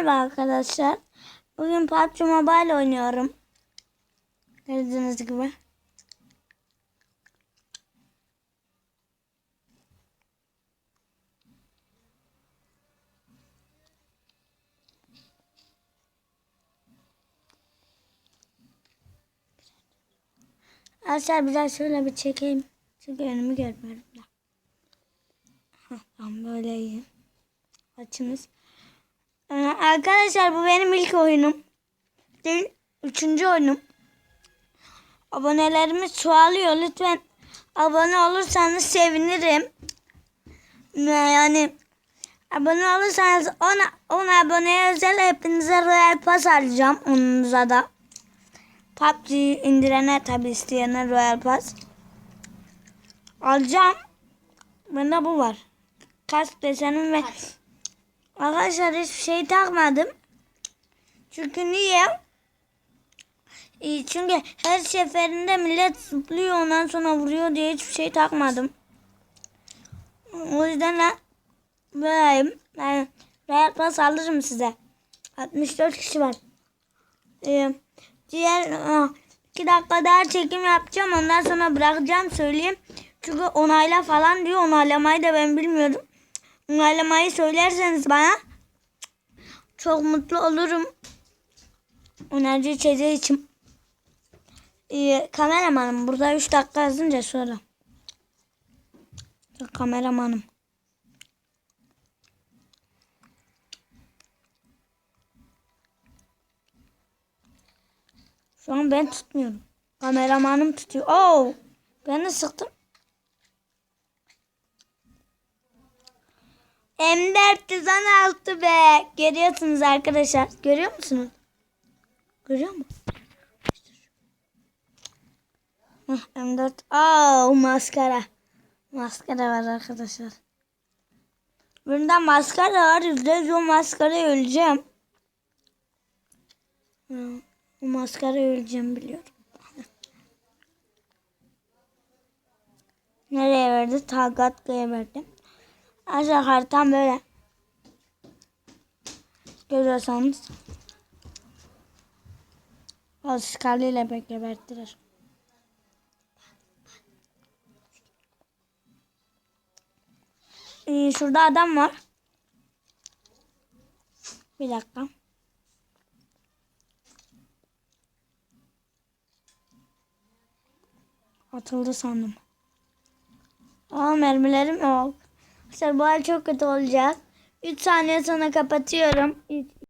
Merhaba arkadaşlar. Bugün PUBG Mobile oynuyorum. Gördüğünüz gibi. Arkadaşlar biraz şöyle bir çekeyim. Çünkü önümü görmüyorum da. Hah, Tamam böyle iyi. Açınız. Ee, Arkadaşlar bu benim ilk oyunum. Değil, üçüncü oyunum. Abonelerimiz çoğalıyor. Lütfen abone olursanız sevinirim. Ee, Yani abone olursanız 10, 10 aboneye özel hepinize Royal Pass alacağım. Onunuza da. PUBG indirene tabi isteyene Royal Pass. Alacağım. Bende bu var. Kask desenim ve Arkadaşlar hiçbir şey takmadım. Çünkü niye? Ee, çünkü her seferinde millet zıplıyor ondan sonra vuruyor diye hiçbir şey takmadım. O yüzden ben böyleyim. Yani rahat pas alırım size. 64 kişi var. Ee, diğer aa, iki dakika daha çekim yapacağım. Ondan sonra bırakacağım söyleyeyim. Çünkü onayla falan diyor. Onaylamayı da ben bilmiyorum. Onaylamayı söylerseniz bana çok mutlu olurum. Enerji içeceği için. Ee, kameramanım. Burada 3 dakika yazınca sonra. Kameramanım. Şu an ben tutmuyorum. Kameramanım tutuyor. Oo! Ben de sıktım. M416 be. Görüyorsunuz arkadaşlar. Görüyor musunuz? Görüyor mu? Heh, M4. Aa, maskara. Maskara var arkadaşlar. Bunda maskara var. Yüzde o maskarayı öleceğim. O maskarayı öleceğim biliyorum. Nereye verdi? Tagatka'ya verdim. Arkadaşlar haritam böyle. Görüyorsanız. O skaliyle pek gebertirir. Ee, şurada adam var. Bir dakika. Atıldı sandım. Aa mermilerim yok. Arkadaşlar bu hal çok kötü olacak. 3 saniye sonra kapatıyorum.